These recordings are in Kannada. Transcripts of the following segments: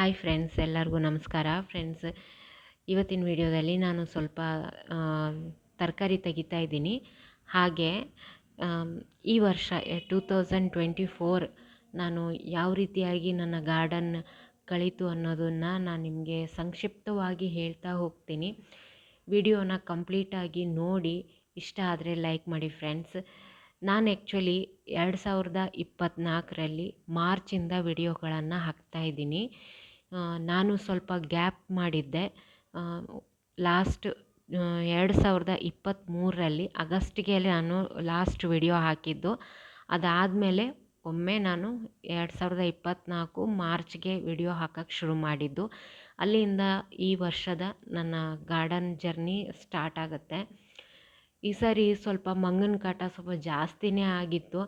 ಹಾಯ್ ಫ್ರೆಂಡ್ಸ್ ಎಲ್ಲರಿಗೂ ನಮಸ್ಕಾರ. ಫ್ರೆಂಡ್ಸ್ ಇವತ್ತಿನ ವಿಡಿಯೋದಲ್ಲಿ ನಾನು ಸ್ವಲ್ಪ ತರಕಾರಿ ತೆಗಿತಾ ಇದ್ದೀನಿ. ಹಾಗೆ ಈ ವರ್ಷ ಟೂ ತೌಸಂಡ್ ಟ್ವೆಂಟಿ ಫೋರ್ ನಾನು ಯಾವ ರೀತಿಯಾಗಿ ನನ್ನ ಗಾರ್ಡನ್ ಕಳೀತು ಅನ್ನೋದನ್ನು ನಾನು ನಿಮಗೆ ಸಂಕ್ಷಿಪ್ತವಾಗಿ ಹೇಳ್ತಾ ಹೋಗ್ತೀನಿ. ವಿಡಿಯೋನ ಕಂಪ್ಲೀಟಾಗಿ ನೋಡಿ, ಇಷ್ಟ ಆದರೆ ಲೈಕ್ ಮಾಡಿ ಫ್ರೆಂಡ್ಸ್ ನಾನು ಆ್ಯಕ್ಚುಲಿ ಎರಡು ಸಾವಿರದ ಇಪ್ಪತ್ತ್ನಾಲ್ಕರಲ್ಲಿ ಮಾರ್ಚಿಂದ ವಿಡಿಯೋಗಳನ್ನು ಹಾಕ್ತಾಯಿದ್ದೀನಿ ನಾನು ಸ್ವಲ್ಪ ಗ್ಯಾಪ್ ಮಾಡಿದ್ದೆ. ಲಾಸ್ಟ್ ಎರಡು ಸಾವಿರದ ಇಪ್ಪತ್ತ್ಮೂರರಲ್ಲಿ ಆಗಸ್ಟಿಗೆ ನಾನು ಲಾಸ್ಟ್ ವಿಡಿಯೋ ಹಾಕಿದ್ದು. ಅದಾದಮೇಲೆ ಒಮ್ಮೆ ನಾನು ಎರಡು ಸಾವಿರದ ಇಪ್ಪತ್ತ್ನಾಲ್ಕು ಮಾರ್ಚ್ಗೆ ವಿಡಿಯೋ ಹಾಕೋಕ್ಕೆ ಶುರು ಮಾಡಿದ್ದು. ಅಲ್ಲಿಂದ ಈ ವರ್ಷದ ನನ್ನ ಗಾರ್ಡನ್ ಜರ್ನಿ ಸ್ಟಾರ್ಟ್ ಆಗುತ್ತೆ. ಈ ಸಾರಿ ಸ್ವಲ್ಪ ಮಂಗನ ಕಾಟ ಸ್ವಲ್ಪ ಜಾಸ್ತಿನೇ ಆಗಿತ್ತು.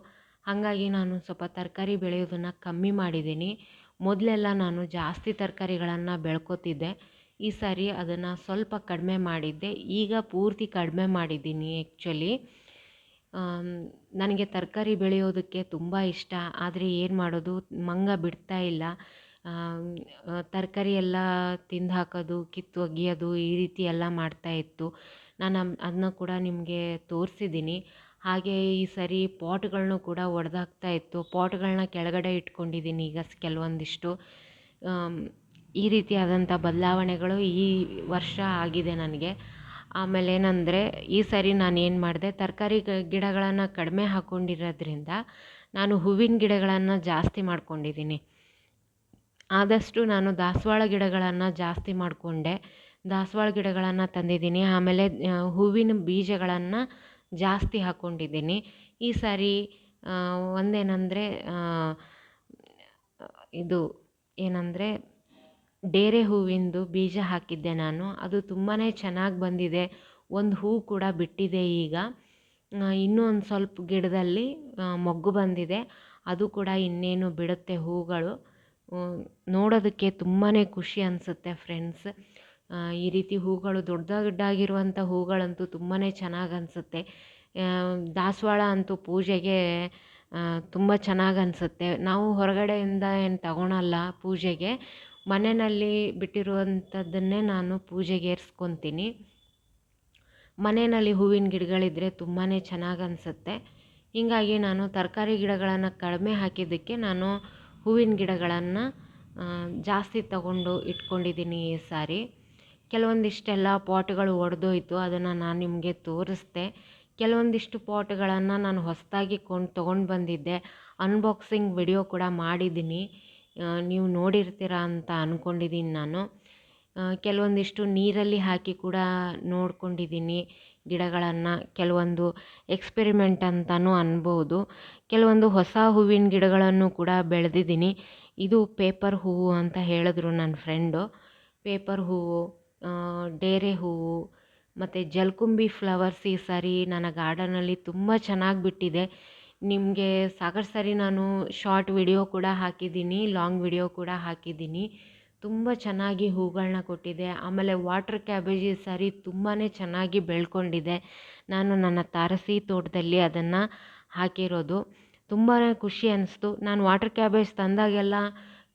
ಹಾಗಾಗಿ ನಾನು ಸ್ವಲ್ಪ ತರಕಾರಿ ಬೆಳೆಯೋದನ್ನು ಕಮ್ಮಿ ಮಾಡಿದ್ದೀನಿ. ಮೊದಲೆಲ್ಲ ನಾನು ಜಾಸ್ತಿ ತರಕಾರಿಗಳನ್ನು ಬೆಳ್ಕೊತಿದ್ದೆ. ಈ ಸಾರಿ ಅದನ್ನು ಸ್ವಲ್ಪ ಕಡಿಮೆ ಮಾಡಿದ್ದೆ. ಈಗ ಪೂರ್ತಿ ಕಡಿಮೆ ಮಾಡಿದ್ದೀನಿ ಆ್ಯಕ್ಚುಲಿ ನನಗೆ ತರಕಾರಿ ಬೆಳೆಯೋದಕ್ಕೆ ತುಂಬ ಇಷ್ಟ. ಆದರೆ ಏನು ಮಾಡೋದು? ಮಂಗ ಬಿಡ್ತಾ ಇಲ್ಲ. ತರಕಾರಿ ಎಲ್ಲ ತಿಂದು ಹಾಕೋದು ಕಿತ್ತು ಒಗೆಯೋದು ಈ ರೀತಿ ಎಲ್ಲ ಮಾಡ್ತಾಯಿತ್ತು ನಾನು ಅದನ್ನ ಕೂಡ ನಿಮಗೆ ತೋರಿಸಿದ್ದೀನಿ. ಹಾಗೆ ಈ ಸರಿ ಪಾಟ್ಗಳನ್ನು ಕೂಡ ಒಡೆದಾಕ್ತಾ ಇತ್ತು. ಪಾಟ್ಗಳನ್ನ ಕೆಳಗಡೆ ಇಟ್ಕೊಂಡಿದ್ದೀನಿ ಈಗ ಕೆಲವೊಂದಿಷ್ಟು. ಈ ರೀತಿಯಾದಂಥ ಬದಲಾವಣೆಗಳು ಈ ವರ್ಷ ಆಗಿದೆ ನನಗೆ. ಆಮೇಲೆ ಏನಂದರೆ, ಈ ಸರಿ ನಾನು ಏನು ಮಾಡಿದೆ, ತರಕಾರಿ ಗಿಡಗಳನ್ನು ಕಡಿಮೆ ಹಾಕ್ಕೊಂಡಿರೋದ್ರಿಂದ ನಾನು ಹೂವಿನ ಗಿಡಗಳನ್ನು ಜಾಸ್ತಿ ಮಾಡ್ಕೊಂಡಿದ್ದೀನಿ ಆದಷ್ಟು ನಾನು ದಾಸವಾಳ ಗಿಡಗಳನ್ನು ಜಾಸ್ತಿ ಮಾಡಿಕೊಂಡೆ. ದಾಸವಾಳ ಗಿಡಗಳನ್ನು ತಂದಿದ್ದೀನಿ ಆಮೇಲೆ ಹೂವಿನ ಬೀಜಗಳನ್ನು ಜಾಸ್ತಿ ಹಾಕ್ಕೊಂಡಿದ್ದೀನಿ ಈ ಸಾರಿ ಒಂದೇನಂದರೆ ಇದು ಏನಂದರೆ, ಡೇರೆ ಹೂವಿಂದು ಬೀಜ ಹಾಕಿದ್ದೆ ನಾನು. ಅದು ತುಂಬಾ ಚೆನ್ನಾಗಿ ಬಂದಿದೆ. ಒಂದು ಹೂ ಕೂಡ ಬಿಟ್ಟಿದೆ ಈಗ. ಇನ್ನೂ ಒಂದು ಸ್ವಲ್ಪ ಗಿಡದಲ್ಲಿ ಮೊಗ್ಗು ಬಂದಿದೆ. ಅದು ಕೂಡ ಇನ್ನೇನು ಬಿಡುತ್ತೆ ಹೂಗಳು. ನೋಡೋದಕ್ಕೆ ತುಂಬಾ ಖುಷಿ ಅನಿಸುತ್ತೆ ಫ್ರೆಂಡ್ಸ್. ಈ ರೀತಿ ಹೂಗಳು ದೊಡ್ಡ ದೊಡ್ಡಾಗಿರುವಂಥ ಹೂಗಳಂತೂ ತುಂಬಾ ಚೆನ್ನಾಗಿ ಅನಿಸುತ್ತೆ. ದಾಸವಾಳ ಅಂತೂ ಪೂಜೆಗೆ ತುಂಬ ಚೆನ್ನಾಗಿ ಅನಿಸುತ್ತೆ. ನಾವು ಹೊರಗಡೆಯಿಂದ ಏನು ತಗೊಳಲ್ಲ ಪೂಜೆಗೆ. ಮನೆಯಲ್ಲಿ ಬಿಟ್ಟಿರುವಂಥದ್ದನ್ನೇ ನಾನು ಪೂಜೆಗೆ ಏರ್ಸ್ಕೊತೀನಿ. ಮನೆಯಲ್ಲಿ ಹೂವಿನ ಗಿಡಗಳಿದ್ದರೆ ತುಂಬಾ ಚೆನ್ನಾಗಿ ಅನಿಸುತ್ತೆ. ಹೀಗಾಗಿ ನಾನು ತರಕಾರಿ ಗಿಡಗಳನ್ನು ಕಡಿಮೆ ಹಾಕಿದ್ದಕ್ಕೆ ನಾನು ಹೂವಿನ ಗಿಡಗಳನ್ನು ಜಾಸ್ತಿ ತಗೊಂಡು ಇಟ್ಕೊಂಡಿದ್ದೀನಿ ಈ ಸಾರಿ. ಕೆಲವೊಂದಿಷ್ಟೆಲ್ಲ ಪಾಟ್ಗಳು ಒಡೆದೋಯ್ತು, ಅದನ್ನು ನಾನು ನಿಮಗೆ ತೋರಿಸ್ದೆ. ಕೆಲವೊಂದಿಷ್ಟು ಪಾಟ್ಗಳನ್ನು ನಾನು ಹೊಸದಾಗಿ ಕೊಂಡು ತೊಗೊಂಡು ಬಂದಿದ್ದೆ. ಅನ್ಬಾಕ್ಸಿಂಗ್ ವಿಡಿಯೋ ಕೂಡ ಮಾಡಿದ್ದೀನಿ. ನೀವು ನೋಡಿರ್ತೀರ ಅಂತ ಅಂದ್ಕೊಂಡಿದ್ದೀನಿ ನಾನು. ಕೆಲವೊಂದಿಷ್ಟು ನೀರಲ್ಲಿ ಹಾಕಿ ಕೂಡ ನೋಡ್ಕೊಂಡಿದ್ದೀನಿ ಗಿಡಗಳನ್ನು. ಕೆಲವೊಂದು ಎಕ್ಸ್ಪೆರಿಮೆಂಟ್ ಅಂತಲೂ ಅನ್ಬೋದು. ಕೆಲವೊಂದು ಹೊಸ ಹೂವಿನ ಗಿಡಗಳನ್ನು ಕೂಡ ಬೆಳೆದಿದ್ದೀನಿ ಇದು ಪೇಪರ್ ಹೂವು ಅಂತ ಹೇಳಿದ್ರು ನನ್ನ ಫ್ರೆಂಡು. ಪೇಪರ್ ಹೂವು ಡೇರೆ ಹೂವು, ಮತ್ತು ಜಲ್ಕುಂಬಿ ಫ್ಲವರ್ಸ್ ಈ ಸಾರಿ ನನ್ನ ಗಾರ್ಡನಲ್ಲಿ ತುಂಬ ಚೆನ್ನಾಗಿ ಬಿಟ್ಟಿದೆ. ನಿಮಗೆ ಸಾಕಷ್ಟು ಸರಿ ನಾನು ಶಾರ್ಟ್ ವಿಡಿಯೋ ಕೂಡ ಹಾಕಿದ್ದೀನಿ, ಲಾಂಗ್ ವಿಡಿಯೋ ಕೂಡ ಹಾಕಿದ್ದೀನಿ. ತುಂಬ ಚೆನ್ನಾಗಿ ಹೂಗಳನ್ನ ಕೊಟ್ಟಿದೆ. ಆಮೇಲೆ ವಾಟ್ರ್ ಕ್ಯಾಬೇಜ್ ಈ ಸಾರಿ ತುಂಬಾ ಚೆನ್ನಾಗಿ ಬೆಳ್ಕೊಂಡಿದೆ. ನಾನು ನನ್ನ ತಾರಸಿ ತೋಟದಲ್ಲಿ ಅದನ್ನು ಹಾಕಿರೋದು. ತುಂಬಾ ಖುಷಿ ಅನ್ನಿಸ್ತು ನಾನು ವಾಟ್ರ್ ಕ್ಯಾಬೇಜ್ ತಂದಾಗೆಲ್ಲ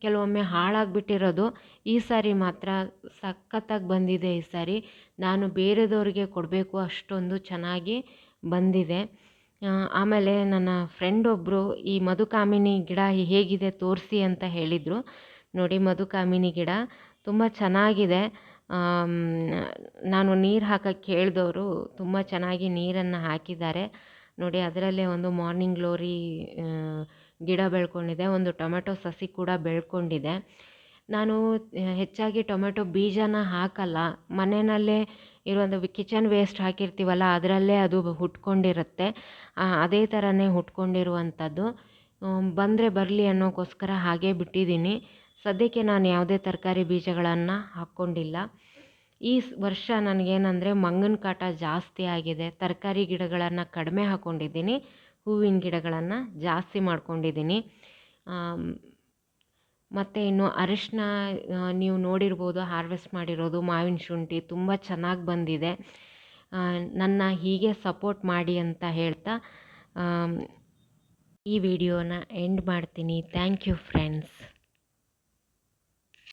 ಕೆಲವೊಮ್ಮೆ ಹಾಳಾಗಿಬಿಟ್ಟಿರೋದು. ಈ ಸಾರಿ ಮಾತ್ರ ಸಖತ್ತಾಗಿ ಬಂದಿದೆ ಈ ಸಾರಿ. ನಾನು ಬೇರೆದವ್ರಿಗೆ ಕೊಡಬೇಕು ಅಷ್ಟೊಂದು ಚೆನ್ನಾಗಿ ಬಂದಿದೆ. ಆಮೇಲೆ ನನ್ನ ಫ್ರೆಂಡ್ ಒಬ್ಬರು ಈ ಮಧುಕಾಮಿನಿ ಗಿಡ ಹೇಗಿದೆ ತೋರಿಸಿ ಅಂತ ಹೇಳಿದರು. ನೋಡಿ ಮಧುಕಾಮಿನಿ ಗಿಡ ತುಂಬ ಚೆನ್ನಾಗಿದೆ. ನಾನು ನೀರು ಹಾಕೋಕ್ಕೆ ಕೇಳಿದವರು ತುಂಬ ಚೆನ್ನಾಗಿ ನೀರನ್ನು ಹಾಕಿದ್ದಾರೆ. ನೋಡಿ ಅದರಲ್ಲೇ ಒಂದು ಮಾರ್ನಿಂಗ್ ಗ್ಲೋರಿ ಗಿಡ ಬೆಳ್ಕೊಂಡಿದೆ. ಒಂದು ಟೊಮೆಟೊ ಸಸಿ ಕೂಡ ಬೆಳ್ಕೊಂಡಿದೆ. ನಾನು ಹೆಚ್ಚಾಗಿ ಟೊಮೆಟೊ ಬೀಜನ ಹಾಕಲ್ಲ. ಮನೆಯಲ್ಲೇ ಇರುವಂಥ ಕಿಚನ್ ವೇಸ್ಟ್ ಹಾಕಿರ್ತೀವಲ್ಲ, ಅದರಲ್ಲೇ ಅದು ಹುಟ್ಕೊಂಡಿರುತ್ತೆ. ಅದೇ ಥರನೇ ಹುಟ್ಕೊಂಡಿರುವಂಥದ್ದು. ಬಂದರೆ ಬರಲಿ ಅನ್ನೋಕ್ಕೋಸ್ಕರ ಹಾಗೇ ಬಿಟ್ಟಿದ್ದೀನಿ. ಸದ್ಯಕ್ಕೆ ನಾನು ಯಾವುದೇ ತರಕಾರಿ ಬೀಜಗಳನ್ನು ಹಾಕ್ಕೊಂಡಿಲ್ಲ. ಈ ವರ್ಷ ನನಗೇನಂದರೆ ಮಂಗನ ಕಾಟ ಜಾಸ್ತಿ ಆಗಿದೆ. ತರಕಾರಿ ಗಿಡಗಳನ್ನು ಕಡಿಮೆ ಹಾಕ್ಕೊಂಡಿದ್ದೀನಿ ಹೂವಿನ ಗಿಡಗಳನ್ನು ಜಾಸ್ತಿ ಮಾಡ್ಕೊಂಡಿದ್ದೀನಿ. ಮತ್ತು ಇನ್ನು ಅರಿಶಿನ ನೀವು ನೋಡಿರ್ಬೋದು, ಹಾರ್ವೆಸ್ಟ್ ಮಾಡಿರೋದು, ಮಾವಿನ ಶುಂಠಿ ತುಂಬ ಚೆನ್ನಾಗಿ ಬಂದಿದೆ. ನನ್ನ ಹೀಗೆ ಸಪೋರ್ಟ್ ಮಾಡಿ ಅಂತ ಹೇಳ್ತಾ ಈ ವಿಡಿಯೋನ ಎಂಡ್ ಮಾಡ್ತೀನಿ. Thank you, friends.